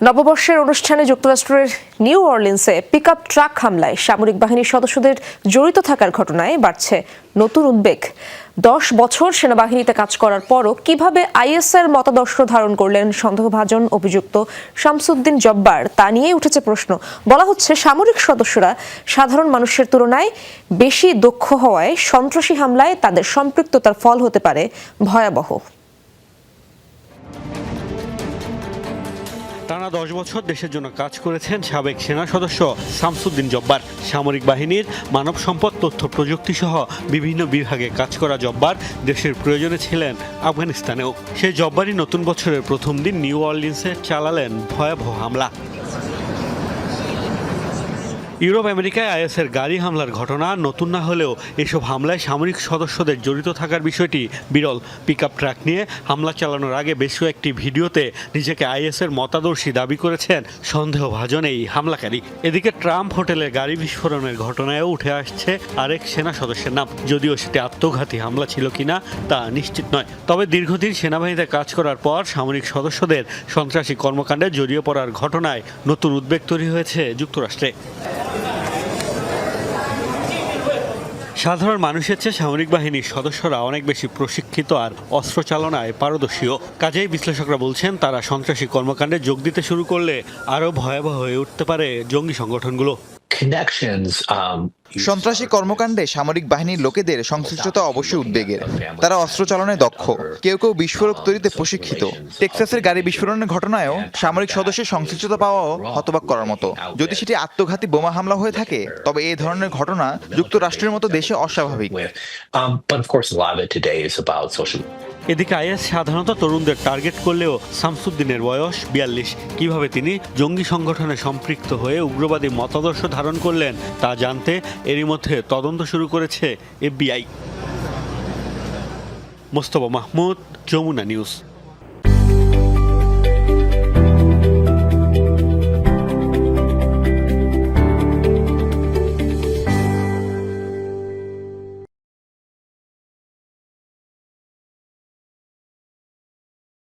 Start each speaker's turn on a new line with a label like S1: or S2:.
S1: নববর্ষের অনুষ্ঠানে যুক্তরাষ্ট্রের নিউ অর্লিন্সে পিকআপ ট্রাক হামলায় সামরিক বাহিনীর সদস্যদের জড়িত থাকার ঘটনায় বাড়ছে নতুন উদ্বেগ। দশ বছর সেনাবাহিনীতে কাজ করার পরও কীভাবে আইএসের মতাদর্শ ধারণ করলেন সন্দেহভাজন অভিযুক্ত শামসুদ্দিন জব্বার, তা নিয়ে উঠেছে প্রশ্ন। বলা হচ্ছে, সামরিক সদস্যরা সাধারণ মানুষের তুলনায় বেশি দক্ষ হওয়ায় সন্ত্রাসী হামলায় তাদের সম্পৃক্ততার ফল হতে পারে ভয়াবহ।
S2: টানা দশ বছর দেশের জন্য কাজ করেছেন সাবেক সেনা সদস্য শামসুদ্দিন জব্বার। সামরিক বাহিনীর মানব সম্পদ, তথ্য, প্রযুক্তি সহ বিভিন্ন বিভাগে কাজ করা জব্বার দেশের প্রয়োজনে ছিলেন আফগানিস্তানেও। সেই জব্বারই নতুন বছরের প্রথম দিন নিউ অর্লিন্সে চালালেন ভয়াবহ হামলা। ইউরোপ আমেরিকায় আইএসের গাড়ি হামলার ঘটনা, নতুন না হলেও এসব হামলায় সামরিক সদস্যদের জড়িত থাকার বিষয়টি বিরল। পিকআপ ট্রাক নিয়ে হামলা চালানোর আগে বেশ কয়েকটি ভিডিওতে নিজেকে আইএসের মতাদর্শী দাবি করেছেন সন্দেহভাজন এই হামলাকারী। এদিকে ট্রাম্প হোটেলে গাড়ি বিস্ফোরণের ঘটনায়ও উঠে আসছে আরেক সেনা সদস্যের নাম। যদিও সেটি আত্মঘাতী হামলা ছিল কিনা তা নিশ্চিত নয়। তবে দীর্ঘদিন সেনাবাহিনীতে কাজ করার পর সামরিক সদস্যদের সন্ত্রাসী কর্মকাণ্ডে জড়িয়ে পড়ার ঘটনায় নতুন উদ্বেগ তৈরি হয়েছে যুক্তরাষ্ট্রে। সাধারণ মানুষের চেয়ে সামরিক বাহিনীর সদস্যরা অনেক বেশি প্রশিক্ষিত আর অস্ত্র চালনায় পারদর্শীও। কাজেই বিশ্লেষকরা বলছেন, তারা সন্ত্রাসী কর্মকাণ্ডে যোগ দিতে শুরু করলে আরও ভয়াবহ হয়ে উঠতে পারে জঙ্গি সংগঠনগুলো।
S3: Connections um
S4: সন্ত্রাসী কর্মকাণ্ডে সামরিক বাহিনীর লোকেদের সংশ্লিষ্টতা অবশ্যই উদ্বেগের। তারা অস্ত্র চালনে দক্ষ। কেউ কেউ বিস্ফোরক তৈরিতে প্রশিক্ষিত। টেক্সাসের গাড়ি বিস্ফোরণের ঘটনায়ও সামরিক সদস্যের সংশ্লিষ্টতা পাওয়াও হতবাক করার মতো। যদি সেটি আত্মঘাতী বোমা হামলা হয়ে থাকে তবে এই ধরনের ঘটনা যুক্তরাষ্ট্রের মতো দেশে অস্বাভাবিক।
S3: Um
S2: এদিকে আইএস সাধারণত তরুণদের টার্গেট করলেও শামসুদ্দিনের বয়স বিয়াল্লিশ। কীভাবে তিনি জঙ্গি সংগঠনে সম্পৃক্ত হয়ে উগ্রবাদী মতাদর্শ ধারণ করলেন তা জানতে এরই মধ্যে তদন্ত শুরু করেছে এফবিআই। মোস্তফা মাহমুদ যমুনা নিউজ।